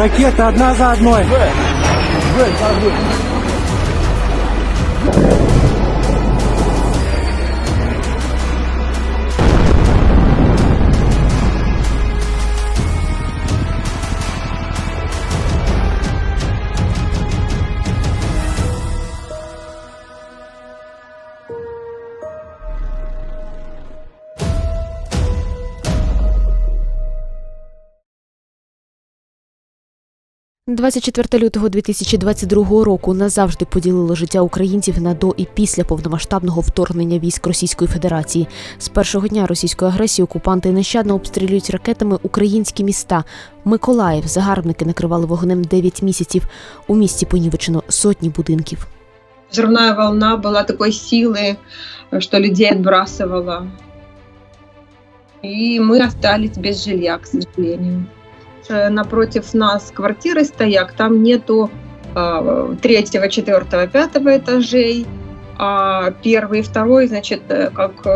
Ракета одна за одной. – 24 лютого 2022 року назавжди поділило життя українців на до і після повномасштабного вторгнення військ Російської Федерації. З першого дня російської агресії окупанти нещадно обстрілюють ракетами українські міста. Миколаїв загарбники накривали вогнем 9 місяців. У місті понівечено сотні будинків. Взрывная волна была такой силы, что людей отбрасывала. И мы остались без жилья, к сожалению. Э, Напротив нас квартиры стояк, там нету э, третьего, четвертого, пятого этажей, а первый и второй, значит, э, как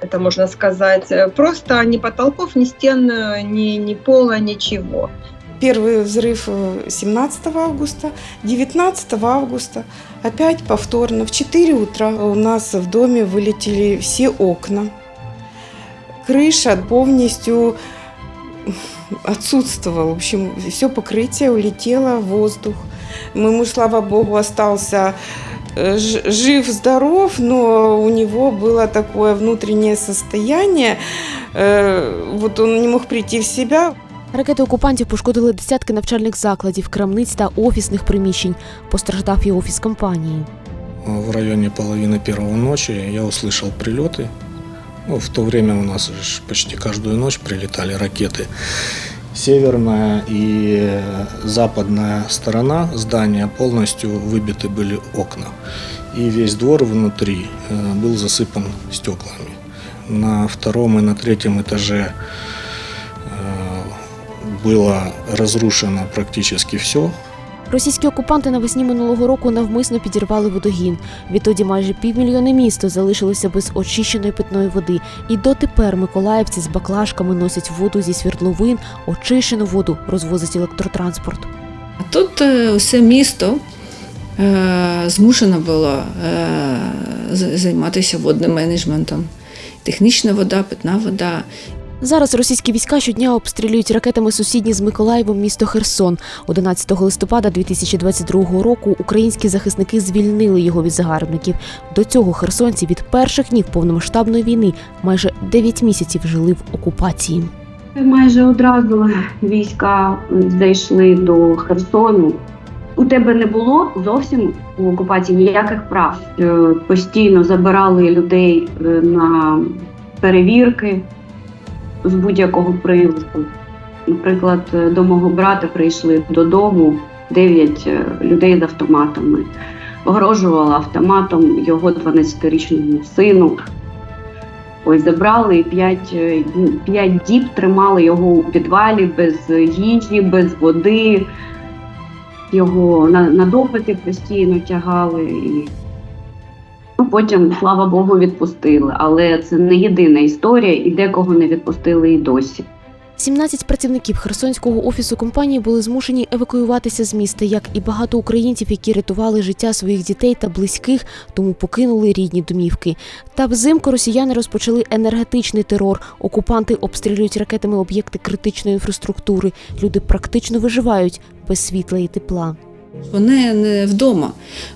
это можно сказать, просто ни потолков, ни стен, ни, ни пола, ничего. Первый взрыв э, 17 августа, 19 августа, опять повторно. В 4 утра у нас в доме вылетели все окна. Крыша полностью отсутствовала. В общем, все покрытие улетело в воздух. Мой муж, слава богу, остался э, ж- жив-здоров, но у него было такое внутреннее состояние. э, Вот он не мог прийти в себя. Ракети окупантів пошкодили десятки навчальних закладів, крамниць та офісних приміщень. Постраждав і офіс компанії. В районе половины первого ночи я услышал прилеты. Ну, в то время у нас ж почти каждую ночь прилетали ракеты. Северная и э, западная сторона здания полностью выбиты были окна. И весь двор внутри э, был засыпан стеклами. На втором и на третьем этаже э, было разрушено практически все. Російські окупанти навесні минулого року навмисно підірвали водогін. Відтоді майже півмільйона міста залишилося без очищеної питної води. І дотепер миколаївці з баклажками носять воду зі свердловин, очищену воду розвозить електротранспорт. А тут е, усе місто е, змушено було е, займатися водним менеджментом. Технічна вода, питна вода. Зараз російські війська щодня обстрілюють ракетами сусідні з Миколаєвом місто Херсон. 11 листопада 2022 року українські захисники звільнили його від загарбників. До цього херсонці від перших днів повномасштабної війни майже 9 місяців жили в окупації. Майже одразу війська зайшли до Херсону. У тебе не було зовсім у окупації ніяких прав. Е, Постійно забирали людей е, на перевірки з будь-якого приводу. Наприклад, е, до мого брата прийшли додому дев'ять е, людей з автоматами. Погрожувала автоматом його 12-річному сину. Ось забрали і п'ять, е, п'ять діб тримали його у підвалі без їжі, без води. Його на, на допити постійно тягали. І... Ну, потім, слава Богу, відпустили. Але це не єдина історія, і декого не відпустили і досі. 17 працівників херсонського офісу компанії були змушені евакуюватися з міста, як і багато українців, які рятували життя своїх дітей та близьких, тому покинули рідні домівки. Та взимку росіяни розпочали енергетичний терор. Окупанти обстрілюють ракетами об'єкти критичної інфраструктури. Люди практично виживають без світла і тепла. Вони не вдома.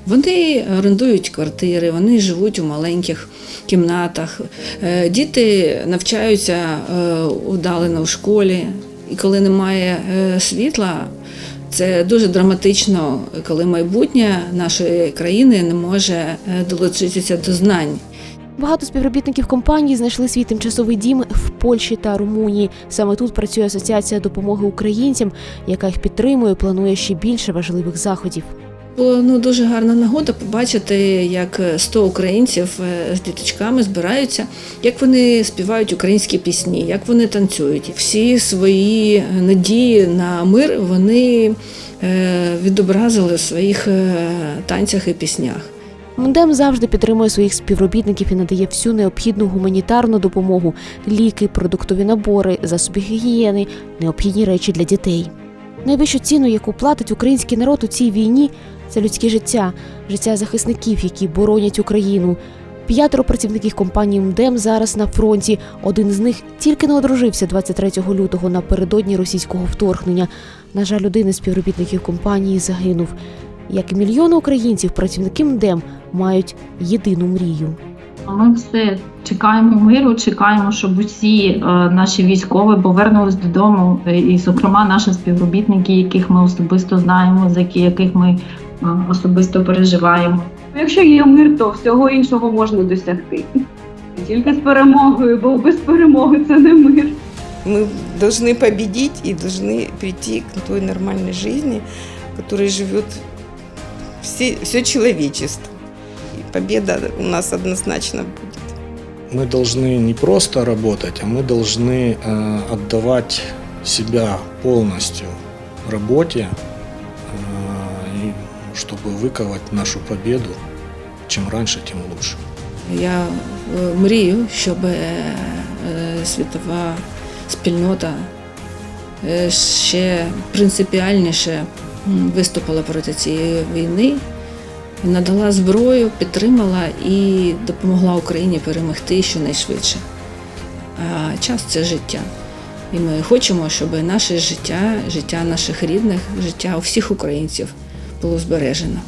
Вони орендують квартири, вони живуть у маленьких кімнатах. Е, Діти навчаються е, удалено в школі, і коли немає е, світла, це дуже драматично, коли майбутнє нашої країни не може долучитися до знань. Багато співробітників компанії знайшли свій тимчасовий дім в Польщі та Румунії. Саме тут працює асоціація допомоги українцям, яка їх підтримує, планує ще більше важливих заходів. Було ну, дуже гарна нагода побачити, як 100 українців е, з діточками збираються, як вони співають українські пісні, як вони танцюють. Всі свої надії на мир вони е, відобразили в своїх е, танцях і піснях. Мундем завжди підтримує своїх співробітників і надає всю необхідну гуманітарну допомогу: ліки, продуктові набори, засоби гігієни, необхідні речі для дітей. Найвищу ціну, яку платить український народ у цій війні, це людське життя, життя захисників, які боронять Україну. П'ятеро працівників компанії МДЕМ зараз на фронті. Один з них тільки не одружився 23 лютого напередодні російського вторгнення. На жаль, один із співробітників компанії загинув. Як і мільйони українців, працівники МДЕМ мають єдину мрію. Ми все чекаємо миру, чекаємо, щоб усі е, наші військові повернулись додому, е, і, зокрема, наші співробітники, яких ми особисто знаємо, за які- яких ми е, особисто переживаємо. Якщо є мир, то всього іншого можна досягти. Тільки з перемогою, бо без перемоги це не мир. Мы должны победить и должны прийти к той нормальной жизни, в которой живет все, все человечество. И победа у нас однозначно будет. Мы должны не просто работать, а мы должны э, отдавать себя полностью работе, э, и чтобы выковать нашу победу. Чем раньше, тем лучше. Я е, мрію, щоб е, е, світова спільнота е, ще принципіальніше м, виступила проти цієї війни, надала зброю, підтримала і допомогла Україні перемогти щонайшвидше. А час це життя. І ми хочемо, щоб наше життя, життя наших рідних, життя всіх українців було збережено.